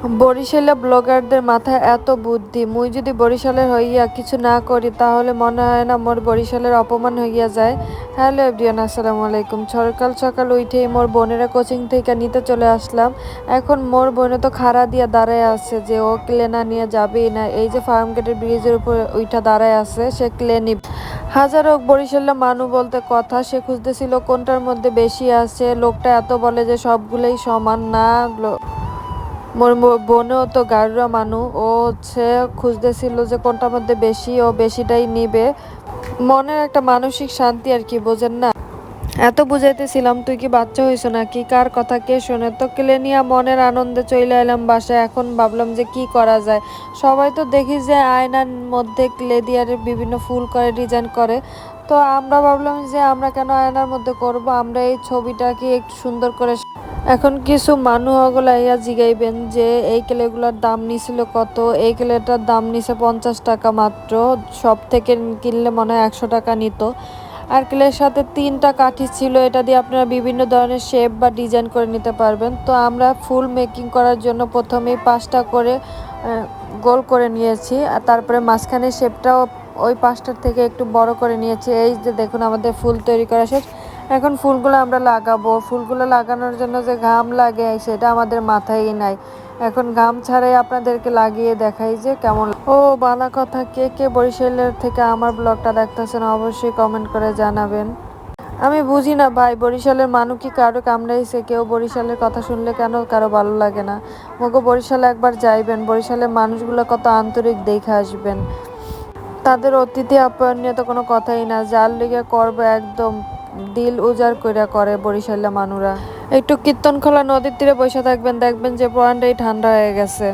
বরিশালে ব্লগারদের মাথায় এত বুদ্ধি। মুই যদি বরিশালের হইয়া কিছু না করি, তাহলে মনে হয় না মোর বরিশালের অপমান হইয়া যায়। হ্যালো এভরিয়ান আসসালামু আলাইকুম। সকাল সকাল উঠেই মোর বোনেরা কোচিং থেকে নিতে চলে আসলাম। এখন মোর বোনে তো খাড়া দিয়া দাঁড়ায় আছে যে ও ক্লে না নিয়ে যাবেই না। এই যে ফার্ম গেটের ব্রিজের উপর ওইটা দাঁড়ায় আছে, সে ক্লে হাজার হোক বরিশালের মানু বলতে কথা, সে খুঁজতেছিল কোনটার মধ্যে বেশি আছে। লোকটা এত বলে যে সবগুলোই সমান না মোর বোনও তো গাড়ুরা মানু, ও হচ্ছে খুঁজতেছিল যে কোনটার মধ্যে বেশি, ও বেশিটাই নিবে। মনের একটা মানসিক শান্তি আর কি, বোঝেন না? এত বুঝাইতেছিলাম, তুই কি বাচ্চা হইছ নাকি? কার কথা কে শোনে? তো ক্লেনিয়া মনের আনন্দে চলে এলাম বাসায়, এখন ভাবলাম যে কি করা যায়। সবাই তো দেখি যে আয়নার মধ্যে ক্লে দিয়ে বিভিন্ন ফুল করে, ডিজাইন করে। তো আমরা ভাবলাম যে আমরা কেন আয়নার মধ্যে করব? আমরা এই ছবিটাকে একটু সুন্দর করে এখন কিছু মানুষ ওগুলা ইয়া জিগাইবেন যে, এই কেলেগুলার দাম নিছিল কত? এই কেলেটার দাম নিছে পঞ্চাশ টাকা মাত্র। সব থেকে কিনলে মনে হয় একশো টাকা নিত। আর কেলের সাথে তিনটা কাঠি ছিল, এটা দিয়ে আপনারা বিভিন্ন ধরনের শেপ বা ডিজাইন করে নিতে পারবেন। তো আমরা ফুল মেকিং করার জন্য প্রথমেই পাঁচটা করে গোল করে নিয়েছি। আর তারপরে মাঝখানে শেপটাও ওই পাঁচটার থেকে একটু বড় করে নিয়েছি। এই যে দেখুন, আমাদের ফুল তৈরি করা শেষ। এখন ফুলগুলো আমরা লাগাবো। ফুলগুলো লাগানোর জন্য যে ঘাম লাগে, সেটা আমাদের মাথায় নাই। এখন ঘাম ছাড়াই আপনাদেরকে লাগিয়ে দেখাই যে কেমন ও, বালা কথা, কে কে বরিশালের থেকে আমার ব্লগটা দেখতেছেন অবশ্যই কমেন্ট করে জানাবেন। আমি বুঝি না ভাই, বরিশালের মানুষ কি কারও কামড়াইছে? কেউ বরিশালের কথা শুনলে কেন কারও ভালো লাগে না? মোকে বরিশালে একবার যাইবেন। বরিশালের মানুষগুলো কত আন্তরিক দেখে আসবেন। তাদের অতিথি আপ্যায়ন নিয়ে তো কোনো কথাই না। যার লিগে করবে একদম দিল উজাড় কইরা করে বরিশালের মানুরা। একটু কীর্তনখোলা নদীর তীরে বসে থাকবেন, দেখবেন যে পয়েন্টটাই ঠান্ডা হয়ে গেছে।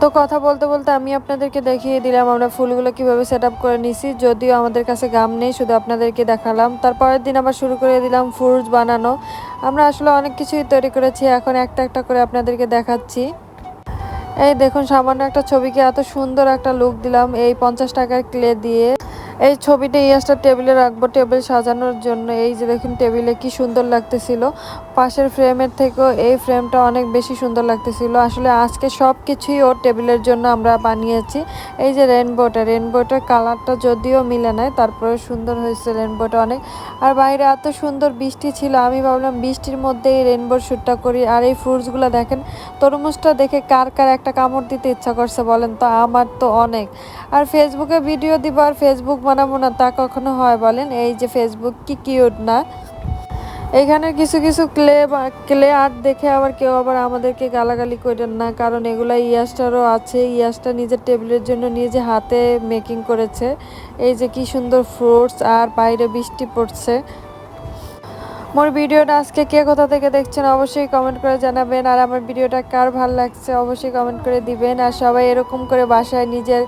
তো কথা বলতে বলতে আমি আপনাদেরকে দেখিয়ে দিলাম আমরা ফুলগুলো কীভাবে সেট আপ করে নিছি। যদিও আমাদের কাছে গাম নেই, শুধু আপনাদেরকে দেখালাম। তারপরের দিন আবার শুরু করে দিলাম ফ্রুটস বানানো। আমরা আসলে অনেক কিছুই তৈরি করেছি, এখন একটা একটা করে আপনাদেরকে দেখাচ্ছি। এই দেখুন, সামান্য একটা ছবিকে এত সুন্দর একটা লুক দিলাম। এই পঞ্চাশ টাকার ক্লে দিয়ে। এই ছবিটা ইয়াসটা টেবিলে রাখব, টেবিল সাজানোর জন্য। এই যে দেখুন টেবিলে কি সুন্দর লাগতেছিল। পাশের ফ্রেমের থেকেও এই ফ্রেমটা অনেক বেশি সুন্দর লাগতেছিল। আসলে আজকে সব কিছুই ওর টেবিলের জন্য আমরা বানিয়েছি। এই যে রেনবোটা রেনবোটার কালারটা যদিও মিলে নাই তারপরে সুন্দর হয়েছে রেনবোটা অনেক। আর বাইরে এত সুন্দর বৃষ্টি ছিল, আমি ভাবলাম বৃষ্টির মধ্যে এই রেনবোর শ্যুটটা করি। আর এই ফ্রুটসগুলো দেখেন, তরমুজটা দেখে কার কার একটা কামড় দিতে ইচ্ছা করছে বলেন তো, আমার তো অনেক। আর ফেসবুকে ভিডিও দিব, আর ফেসবুক বানাবো না তা কখনো হয় বলেন? এই যে ফেসবুক কি কিউট না? এখানে কিছু কিছু ক্লে ক্লে আর্ট দেখে আবার কেউ আবার আমাদেরকে গালাগালি করেন না। কারণ এগুলো ইয়াসটারও আছে। ইয়াসটা নিজের টেবিলের জন্য নিজে হাতে মেকিং করেছে। এই যে কি সুন্দর ফ্রুটস আর বাইরে বৃষ্টি পড়ছে। মোর ভিডিওটা আজকে কে কোথা থেকে দেখছেন অবশ্যই কমেন্ট করে জানাবেন। আর আমার ভিডিওটা কার ভালো লাগছে অবশ্যই কমেন্ট করে দিবেন। আর সবাই এরকম করে বাসায় নিজের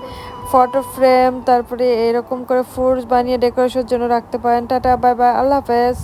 ফটো ফ্রেম তারপরে এরকম করে ফ্রুটস বানিয়ে ডেকোরেশনের জন্য রাখতে পারেন। টাটা বাই বাই আল্লাহ হাফেজ।